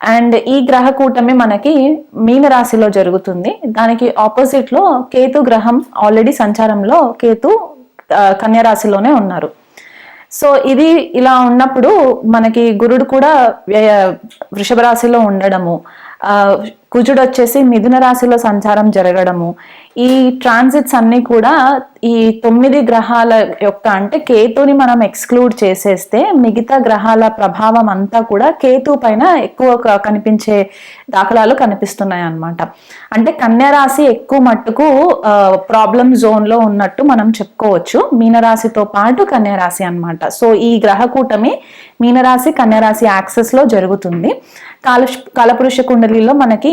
And ఈ గ్రహ కూటమి మనకి మీనరాశిలో జరుగుతుంది. దానికి ఆపోజిట్లో కేతు గ్రహం ఆల్రెడీ సంచారంలో కేతు కన్యరాశిలోనే ఉన్నారు. సో ఇది ఇలా ఉన్నప్పుడు మనకి గురుడు కూడా వృషభ రాశిలో ఉండడము కుజుడు వచ్చేసి మిథున రాశిలో సంచారం జరగడము. ఈ ట్రాన్సిట్స్ అన్ని కూడా ఈ తొమ్మిది గ్రహాల యొక్క అంటే కేతుని మనం ఎక్స్క్లూడ్ చేసేస్తే మిగతా గ్రహాల ప్రభావం అంతా కూడా కేతు పైన ఎక్కువ కనిపించే దాఖలాలు కనిపిస్తున్నాయి అన్నమాట అంటే కన్యరాశి ఎక్కువ మట్టుకు ప్రాబ్లం జోన్లో ఉన్నట్టు మనం చెప్పుకోవచ్చు. మీనరాశితో పాటు కన్యరాశి అనమాట అన్నమాట. సో ఈ గ్రహ కూటమి మీనరాశి కన్యరాశి యాక్సెస్లో జరుగుతుంది. కాల కాలపురుష కుండలిలో మనకి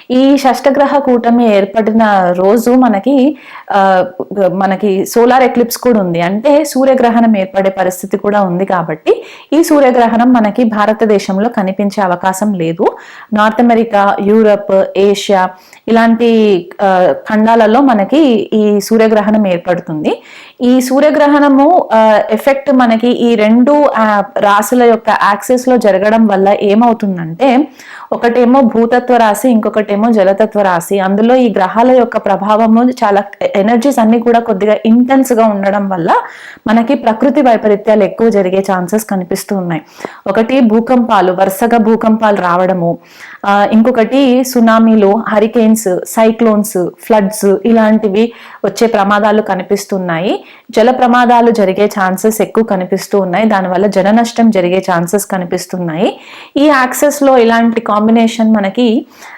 ఈ షష్టగ్రహ కూటమి ఏర్పడిన రోజు మనకి మనకి సోలార్ ఎక్లిప్స్ కూడా ఉంది. అంటే సూర్యగ్రహణం ఏర్పడే పరిస్థితి కూడా ఉంది కాబట్టి ఈ సూర్యగ్రహణం మనకి భారతదేశంలో కనిపించే అవకాశం లేదు. నార్త్ అమెరికా యూరప్ ఏషియా ఇలాంటి ఖండాలలో మనకి ఈ సూర్యగ్రహణం ఏర్పడుతుంది. ఈ సూర్యగ్రహణము ఎఫెక్ట్ మనకి ఈ రెండు రాశుల యొక్క యాక్సెస్లో జరగడం వల్ల ఏమవుతుందంటే ఒకటేమో భూతత్వ రాశి ఇంకొకటేమో జలతత్వ రాశి. అందులో ఈ గ్రహాల యొక్క ప్రభావము చాలా ఎనర్జీస్ అన్ని కూడా కొద్దిగా ఇంటెన్స్గా ఉండడం వల్ల మనకి ప్రకృతి వైపరీత్యాలు ఎక్కువ జరిగే ఛాన్సెస్ కనిపిస్తూ ఉన్నాయి. ఒకటి భూకంపాలు వరుసగా భూకంపాలు రావడము. ఇంకొకటి సునామీలు హరికేన్స్ సైక్లోన్స్ ఫ్లడ్స్ ఇలాంటివి వచ్చే ప్రమాదాలు కనిపిస్తున్నాయి. జల ప్రమాదాలు జరిగే ఛాన్సెస్ ఎక్కువ కనిపిస్తూ ఉన్నాయి. దానివల్ల జన నష్టం జరిగే ఛాన్సెస్ కనిపిస్తున్నాయి. ఈ యాక్సెస్లో ఇలాంటి కాంబినేషన్ మనకి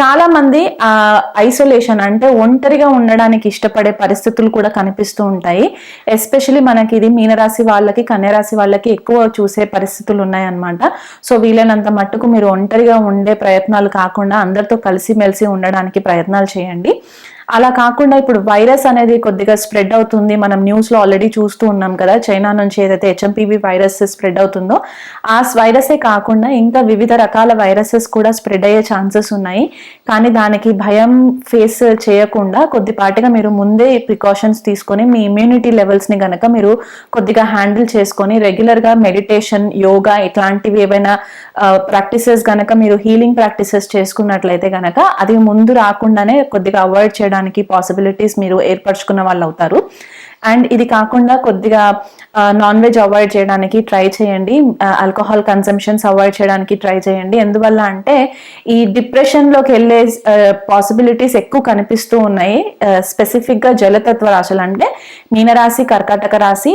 చాలా మంది ఆ ఐసోలేషన్ అంటే ఒంటరిగా ఉండడానికి ఇష్టపడే పరిస్థితులు కూడా కనిపిస్తూ ఉంటాయి. ఎస్పెషలీ మనకి ఇది మీనరాశి వాళ్ళకి కన్యరాశి వాళ్ళకి ఎక్కువ చూసే పరిస్థితులు ఉన్నాయన్నమాట. సో వీలైనంత మట్టుకు మీరు ఒంటరిగా ఉండే ప్రయత్నాలు కాకుండా అందరితో కలిసిమెలిసి ఉండడానికి ప్రయత్నాలు చేయండి. అలా కాకుండా ఇప్పుడు వైరస్ అనేది కొద్దిగా స్ప్రెడ్ అవుతుంది. మనం న్యూస్లో ఆల్రెడీ చూస్తూ ఉన్నాం కదా చైనా నుంచి ఏదైతే హెచ్ఎంపీవీ వైరస్ స్ప్రెడ్ అవుతుందో ఆ వైరసే కాకుండా ఇంకా వివిధ రకాల వైరసెస్ కూడా స్ప్రెడ్ అయ్యే ఛాన్సెస్ ఉన్నాయి. కానీ దానికి భయం ఫేస్ చేయకుండా కొద్దిపాటిగా మీరు ముందే ప్రికాషన్స్ తీసుకొని మీ ఇమ్యూనిటీ లెవెల్స్ని కనుక మీరు కొద్దిగా హ్యాండిల్ చేసుకొని రెగ్యులర్గా మెడిటేషన్ యోగా ఇట్లాంటివి ఏవైనా ప్రాక్టీసెస్ కనుక మీరు హీలింగ్ ప్రాక్టీసెస్ చేసుకున్నట్లయితే కనుక అది ముందు రాకుండానే కొద్దిగా అవాయిడ్ చేయడం చేయడానికి పాసిబిలిటీస్ మీరు ఏర్పరచుకున్న వాళ్ళు అవుతారు అండ్ ఇది కాకుండా కొద్దిగా నాన్ వెజ్ అవాయిడ్ చేయడానికి ట్రై చేయండి. ఆల్కహాల్ కన్సంప్షన్స్ అవాయిడ్ చేయడానికి ట్రై చేయండి. ఎందువల్ల అంటే ఈ డిప్రెషన్లోకి వెళ్ళే పాసిబిలిటీస్ ఎక్కువ కనిపిస్తూ ఉన్నాయి. స్పెసిఫిక్గా జలతత్వ రాశులు అంటే మీనరాశి కర్కాటక రాశి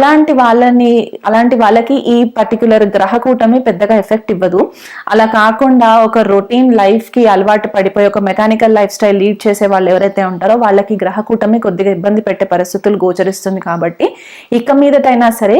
అలాంటి వాళ్ళని అలాంటి వాళ్ళకి ఈ పర్టికులర్ గ్రహ కూటమి పెద్దగా ఎఫెక్ట్ ఇవ్వదు. అలా కాకుండా ఒక రొటీన్ లైఫ్కి అలవాటు పడిపోయి ఒక మెకానికల్ లైఫ్ స్టైల్ లీడ్ చేసే వాళ్ళు ఎవరైతే ఉంటారో వాళ్ళకి గ్రహ కూటమి కొద్దిగా ఇబ్బంది పెట్టే పరిస్థితులు గోచరిస్తుంది కాబట్టి ఇక మీదటైనా సరే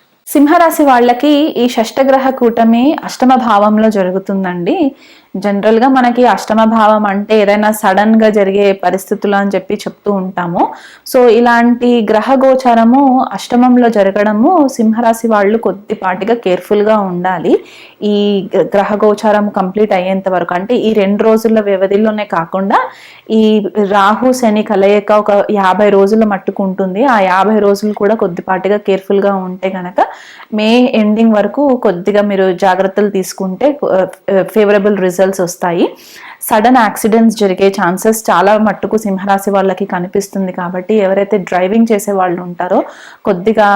సింహరాశి వాళ్ళకి ఈ షష్టగ్రహ కూటమి అష్టమ భావంలో జరుగుతుందండి. జనరల్గా మనకి అష్టమ భావం అంటే ఏదైనా సడన్గా జరిగే పరిస్థితులు అని చెప్పి చెప్తూ ఉంటాము. సో ఇలాంటి గ్రహ గోచారము అష్టమంలో జరగడము సింహరాశి వాళ్ళు కొద్దిపాటిగా కేర్ఫుల్గా ఉండాలి. ఈ గ్రహ గోచారం కంప్లీట్ అయ్యేంత వరకు అంటే ఈ రెండు రోజుల వ్యవధిలోనే కాకుండా ఈ రాహు శని కలయిక ఒక యాభై రోజుల మట్టుకుంటుంది. ఆ యాభై రోజులు కూడా కొద్దిపాటిగా కేర్ఫుల్గా ఉంటే కనుక మే ఎండింగ్ వరకు కొద్దిగా మీరు జాగ్రత్తలు తీసుకుంటే ఫేవరబుల్ రిజల్ట్ రిజల్ట్స్ వస్తాయి. సడన్ యాక్సిడెంట్స్ జరిగే ఛాన్సెస్ చాలా మట్టుకు సింహరాశి వాళ్ళకి కనిపిస్తుంది కాబట్టి ఎవరైతే డ్రైవింగ్ చేసే వాళ్ళు ఉంటారో కొద్దిగా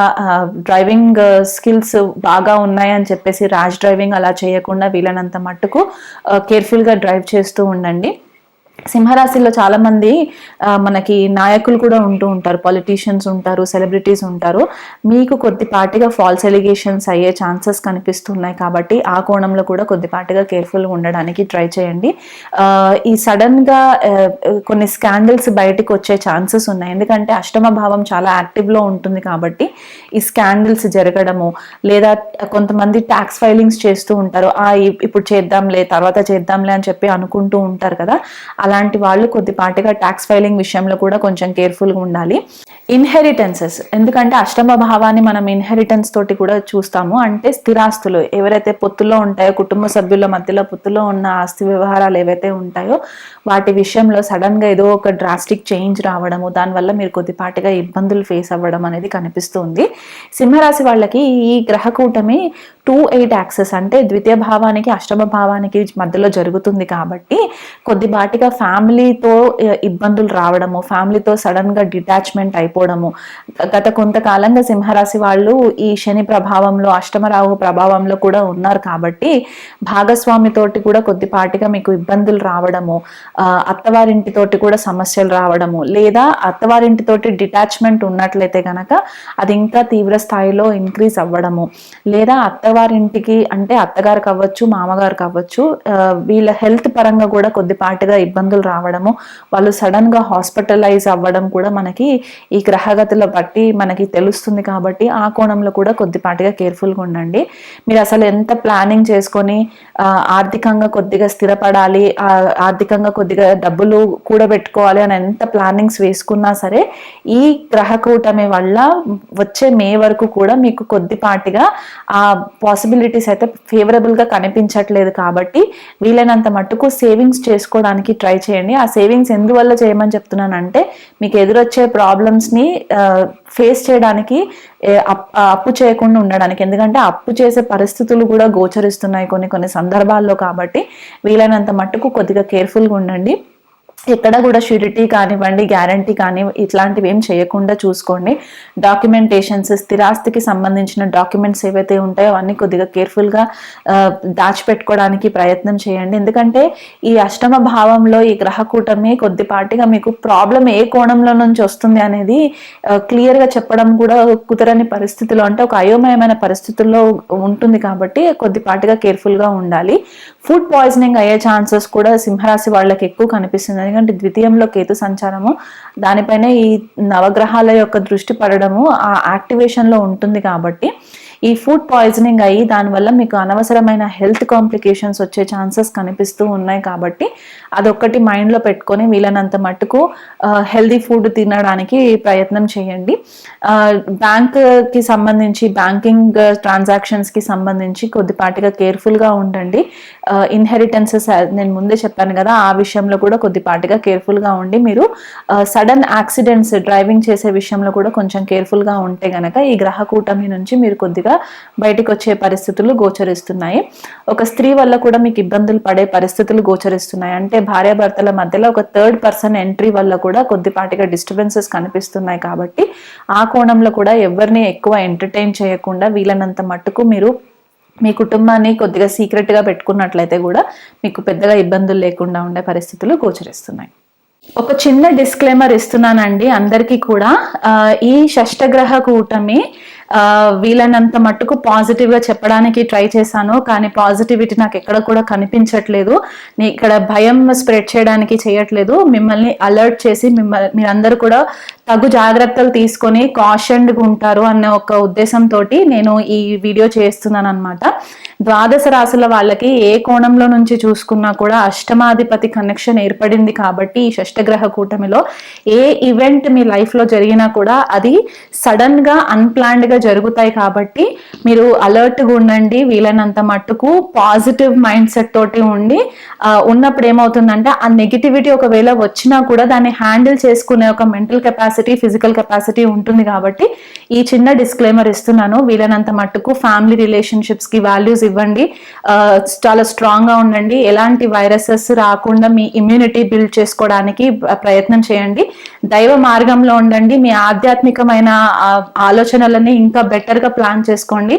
డ్రైవింగ్ స్కిల్స్ బాగా ఉన్నాయని చెప్పేసి ర్యాష్ డ్రైవింగ్ అలా చేయకుండా వీలైనంత మట్టుకు కేర్ఫుల్గా డ్రైవ్ చేస్తూ ఉండండి. సింహరాశిలో చాలా మంది మనకి నాయకులు కూడా ఉంటూ ఉంటారు. పొలిటీషియన్స్ ఉంటారు సెలబ్రిటీస్ ఉంటారు. మీకు కొద్దిపాటిగా ఫాల్స్ ఎలిగేషన్స్ అయ్యే ఛాన్సెస్ కనిపిస్తున్నాయి కాబట్టి ఆ కోణంలో కూడా కొద్దిపాటిగా కేర్ఫుల్గా ఉండడానికి ట్రై చేయండి. ఈ సడన్గా కొన్ని స్కాండల్స్ బయటకు వచ్చే ఛాన్సెస్ ఉన్నాయి. ఎందుకంటే అష్టమ భావం చాలా యాక్టివ్లో ఉంటుంది కాబట్టి ఈ స్కాండిల్స్ జరగడము లేదా కొంతమంది ట్యాక్స్ ఫైలింగ్స్ చేస్తూ ఉంటారు. ఆ ఇప్పుడు చేద్దాంలే తర్వాత చేద్దాంలే అని చెప్పి అనుకుంటూ ఉంటారు కదా. అలాంటి వాళ్ళు కొద్దిపాటిగా ట్యాక్స్ ఫైలింగ్ విషయంలో కూడా కొంచెం కేర్ఫుల్గా ఉండాలి. ఇన్హెరిటెన్సెస్ ఎందుకంటే అష్టమ భావాన్ని మనం ఇన్హెరిటెన్స్ తోటి కూడా చూస్తాము. అంటే స్థిరాస్తులు ఎవరైతే పొత్తులో ఉంటాయో కుటుంబ సభ్యుల మధ్యలో పొత్తులో ఉన్న ఆస్తి వ్యవహారాలు ఏవైతే ఉంటాయో వాటి విషయంలో సడన్గా ఏదో ఒక డ్రాస్టిక్ చేంజ్ రావడము దానివల్ల మీరు కొద్దిపాటిగా ఇబ్బందులు ఫేస్ అవ్వడం అనేది కనిపిస్తుంది. సింహరాశి వాళ్ళకి ఈ గ్రహ కూటమి టూ ఎయిట్ యాక్సెస్ అంటే ద్వితీయ భావానికి అష్టమ భావానికి మధ్యలో జరుగుతుంది కాబట్టి కొద్దిపాటిగా ఫ్యామిలీతో ఇబ్బందులు రావడము ఫ్యామిలీతో సడన్గా డిటాచ్మెంట్ అయిపోవడము. గత కొంతకాలంగా సింహరాశి వాళ్ళు ఈ శని ప్రభావంలో అష్టమరావు ప్రభావంలో కూడా ఉన్నారు కాబట్టి భాగస్వామితోటి కూడా కొద్దిపాటిగా మీకు ఇబ్బందులు రావడము అత్తవారింటితోటి కూడా సమస్యలు రావడము లేదా అత్తవారింటితోటి డిటాచ్మెంట్ ఉన్నట్లయితే కనుక అది ఇంకా తీవ్ర స్థాయిలో ఇంక్రీజ్ అవ్వడము. లేదా అత్తవారింటికి అంటే అత్తగారు కావచ్చు మామగారు కావచ్చు వీళ్ళ హెల్త్ పరంగా కూడా కొద్దిపాటిగా ఇబ్బందులు రావడము. వాళ్ళు సడన్గా హాస్పిటలైజ్ అవ్వడం కూడా మనకి ఈ గ్రహగతుల బట్టి మనకి తెలుస్తుంది కాబట్టి ఆ కోణంలో కూడా కొద్దిపాటిగా కేర్ఫుల్గా ఉండండి. మీరు అసలు ఎంత ప్లానింగ్ చేసుకొని ఆర్థికంగా కొద్దిగా స్థిరపడాలి ఆర్థికంగా కొద్దిగా డబ్బులు కూడబెట్టుకోవాలి అని ఎంత ప్లానింగ్స్ వేసుకున్నా సరే ఈ గ్రహ కూటమి వల్ల వచ్చే మే వరకు కూడా మీకు కొద్దిపాటిగా ఆ పాసిబిలిటీస్ అయితే ఫేవరబుల్గా కనిపించట్లేదు కాబట్టి వీలైనంత మట్టుకు సేవింగ్స్ చేసుకోవడానికి ట్రై చేయండి. ఆ సేవింగ్స్ ఎందువల్ల చేయమని చెప్తున్నానంటే మీకు ఎదురొచ్చే ప్రాబ్లమ్స్ని ఫేస్ చేయడానికి అప్- అప్పు చేయకుండా ఉండడానికి. ఎందుకంటే అప్పు చేసే పరిస్థితులు కూడా గోచరిస్తున్నాయి కొన్ని కొన్ని సందర్భాల్లో కాబట్టి వీలైనంత మట్టుకు కొద్దిగా కేర్ఫుల్గా ఉండండి. ఎక్కడ కూడా షూరిటీ కానివ్వండి గ్యారంటీ కానీ ఇట్లాంటివి ఏం చేయకుండా చూసుకోండి. డాక్యుమెంటేషన్స్ స్థిరాస్తికి సంబంధించిన డాక్యుమెంట్స్ ఏవైతే ఉంటాయో అవన్నీ కొద్దిగా కేర్ఫుల్గా దాచిపెట్టుకోవడానికి ప్రయత్నం చేయండి. ఎందుకంటే ఈ అష్టమ భావంలో ఈ గ్రహ కూటమి కొద్దిపాటిగా మీకు ప్రాబ్లం ఏ కోణంలో నుంచి వస్తుంది అనేది క్లియర్గా చెప్పడం కూడా కుదరని పరిస్థితిలో అంటే ఒక అయోమయమైన పరిస్థితుల్లో ఉంటుంది కాబట్టి కొద్దిపాటిగా కేర్ఫుల్గా ఉండాలి. ఫుడ్ పాయిజనింగ్ అయ్యే ఛాన్సెస్ కూడా సింహరాశి వాళ్ళకి ఎక్కువ కనిపిస్తుంది. ఎందుకంటే ద్వితీయంలో కేతు సంచారము దానిపైన ఈ నవగ్రహాల యొక్క దృష్టి పడడము ఆ యాక్టివేషన్లో ఉంటుంది కాబట్టి ఈ ఫుడ్ పాయిజనింగ్ అయ్యి దానివల్ల మీకు అనవసరమైన హెల్త్ కాంప్లికేషన్స్ వచ్చే ఛాన్సెస్ కనిపిస్తూ ఉన్నాయి కాబట్టి అదొక్కటి మైండ్లో పెట్టుకొని వీలైనంత మట్టుకు హెల్దీ ఫుడ్ తినడానికి ప్రయత్నం చేయండి. బ్యాంక్కి సంబంధించి బ్యాంకింగ్ ట్రాన్సాక్షన్స్కి సంబంధించి కొద్దిపాటిగా కేర్ఫుల్గా ఉండండి. ఇన్హెరిటెన్సెస్ నేను ముందే చెప్పాను కదా ఆ విషయంలో కూడా కొద్దిపాటిగా కేర్ఫుల్గా ఉండి మీరు సడన్ యాక్సిడెంట్స్ డ్రైవింగ్ చేసే విషయంలో కూడా కొంచెం కేర్ఫుల్గా ఉంటే గనక ఈ గ్రహ కూటమి నుంచి మీరు కొద్దిగా బయటికి వచ్చే పరిస్థితులు గోచరిస్తున్నాయి. ఒక స్త్రీ వల్ల కూడా మీకు ఇబ్బందులు పడే పరిస్థితులు గోచరిస్తున్నాయి. అంటే భార్యాభర్తల మధ్యలో ఒక థర్డ్ పర్సన్ ఎంట్రీ వల్ల కూడా కొద్దిపాటిగా డిస్టర్బెన్సెస్ కనిపిస్తున్నాయి కాబట్టి ఆ కోణంలో కూడా ఎవరిని ఎక్కువ ఎంటర్టైన్ చేయకుండా వీలైనంత మట్టుకు మీరు మీ కుటుంబాన్ని కొద్దిగా సీక్రెట్గా పెట్టుకున్నట్లయితే కూడా మీకు పెద్దగా ఇబ్బందులు లేకుండా ఉండే పరిస్థితులు గోచరిస్తున్నాయి. ఒక చిన్న డిస్క్లైమర్ ఇస్తున్నానండి. అందరికీ కూడా ఈ షష్టగ్రహ కూటమి వీలైనంత మట్టుకు పాజిటివ్గా చెప్పడానికి ట్రై చేశాను కానీ పాజిటివిటీ నాకు ఎక్కడ కూడా కనిపించట్లేదు. నీ ఇక్కడ భయం స్ప్రెడ్ చేయడానికి చేయట్లేదు. మిమ్మల్ని అలర్ట్ చేసి మిమ్మల్ని మీరందరూ కూడా తగు జాగ్రత్తలు తీసుకొని కాషన్డ్గా ఉంటారు అన్న ఒక ఉద్దేశంతో నేను ఈ వీడియో చేస్తున్నాను అనమాట ద్వాదశ రాశుల వాళ్ళకి ఏ కోణంలో నుంచి చూసుకున్నా కూడా అష్టమాధిపతి కనెక్షన్ ఏర్పడింది కాబట్టి ఈ షష్టగ్రహ కూటమిలో ఏ ఈవెంట్ మీ లైఫ్లో జరిగినా కూడా అది సడన్గా అన్ప్లాన్డ్గా జరుగుతాయి కాబట్టి మీరు అలర్ట్గా ఉండండి వీలైనంత మట్టుకు పాజిటివ్ మైండ్ సెట్ తోటి ఉండి ఉన్నప్పుడు ఏమవుతుందంటే ఆ నెగిటివిటీ ఒకవేళ వచ్చినా కూడా దాన్ని హ్యాండిల్ చేసుకునే ఒక మెంటల్ కెపాసిటీ ఫిజికల్ కెపాసిటీ ఉంటుంది కాబట్టి ఈ చిన్న డిస్క్లైమర్ ఇస్తున్నాను. వీలైనంత మట్టుకు ఫ్యామిలీ రిలేషన్షిప్స్కి వాల్యూస్ ఇవ్వండి. చాలా స్ట్రాంగ్గా ఉండండి. ఎలాంటి వైరసెస్ రాకుండా మీ ఇమ్యూనిటీ బిల్డ్ చేసుకోవడానికి ప్రయత్నం చేయండి. దైవ మార్గంలో ఉండండి. మీ ఆధ్యాత్మికమైన ఆలోచనలని ఇంకా బెటర్గా ప్లాన్ చేసుకోండి.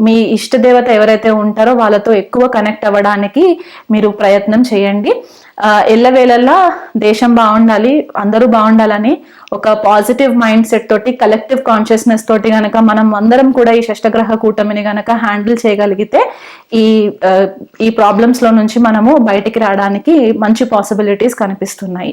మీ ఇష్ట దేవత ఎవరైతే ఉంటారో వాళ్ళతో ఎక్కువ కనెక్ట్ అవ్వడానికి మీరు ప్రయత్నం చేయండి. ఆ, ఎల్లవేళలా దేశం బాగుండాలి అందరూ బాగుండాలని ఒక పాజిటివ్ మైండ్ సెట్ తోటి కలెక్టివ్ కాన్షియస్నెస్ తోటి గనక మనం అందరం కూడా ఈ షష్టగ్రహ కూటమిని గనక హ్యాండిల్ చేయగలిగితే ఈ ఈ ప్రాబ్లమ్స్లో నుంచి మనము బయటికి రావడానికి మంచి పాసిబిలిటీస్ కనిపిస్తున్నాయి.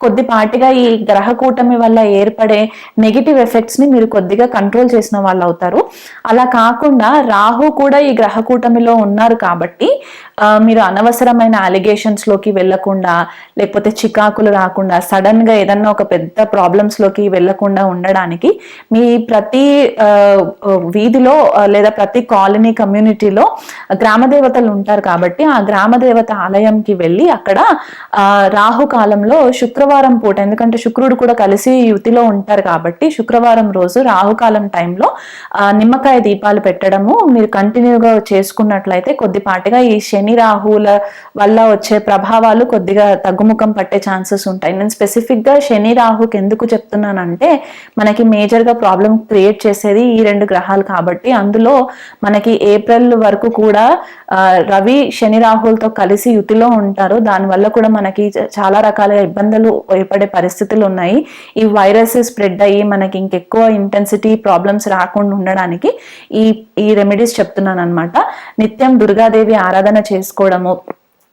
కొద్దిపాటిగా ఈ గ్రహ కూటమి వల్ల ఏర్పడే నెగిటివ్ ఎఫెక్ట్స్ని మీరు కొద్దిగా కంట్రోల్ చేసిన వాళ్ళు అవుతారు. అలా కాకుండా రాహు కూడా ఈ గ్రహ కూటమిలో ఉన్నారు కాబట్టి మీరు అనవసరమైన అలిగేషన్స్లోకి వెళ్ళకుండా లేకపోతే చికాకులు రాకుండా సడన్గా ఏదన్నా ఒక పెద్ద ప్రాబ్లమ్స్లోకి వెళ్ళకుండా ఉండడానికి మీ ప్రతి వీధిలో లేదా ప్రతి కాలనీ కమ్యూనిటీలో గ్రామ దేవతలు ఉంటారు కాబట్టి ఆ గ్రామ దేవత ఆలయంకి వెళ్ళి అక్కడ రాహు కాలంలో శుక్రవారం పూట ఎందుకంటే శుక్రుడు కూడా కలిసి యుతిలో ఉంటారు కాబట్టి శుక్రవారం రోజు రాహుకాలం టైంలో నిమ్మకాయ దీపాలు పెట్టడము మీరు కంటిన్యూగా చేసుకున్నట్లయితే కొద్దిపాటిగా ఈ శని రాహువుల వల్ల వచ్చే ప్రభావాలు కొద్దిగా తగ్గుముఖం పట్టే ఛాన్సెస్ ఉంటాయి. నేను స్పెసిఫిక్గా శని రాహుకి ఎందుకు చెప్తున్నానంటే మనకి మేజర్గా ప్రాబ్లం క్రియేట్ చేసేది ఈ రెండు గ్రహాలు కాబట్టి అందులో మనకి ఏప్రిల్ వరకు కూడా రవి శని రాహులతో కలిసి యుతిలో ఉంటారు. దానివల్ల కూడా మనకి చాలా రకాల ఇబ్బందులు ఏర్పడే పరిస్థితులు ఉన్నాయి. ఈ వైరస్ స్ప్రెడ్ అయ్యి మనకి ఇంకెక్కువ ఇంటెన్సిటీ ప్రాబ్లమ్స్ రాకుండా ఉండడానికి ఈ ఈ రెమెడీస్ చెప్తున్నాను అనమాట నిత్యం దుర్గాదేవి ఆరాధన చేసుకోవడము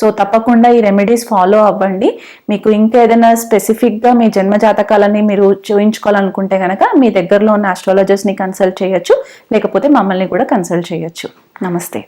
సో తప్పకుండా ఈ రెమెడీస్ ఫాలో అవ్వండి. మీకు ఇంకా ఏదైనా మీ జన్మ జాతకాలని మీరు చూయించుకోవాలనుకుంటే కనుక మీ దగ్గరలో ఉన్న ఆస్ట్రాలజర్స్ని కన్సల్ట్ చేయొచ్చు. లేకపోతే మమ్మల్ని కూడా కన్సల్ట్ చేయొచ్చు. నమస్తే.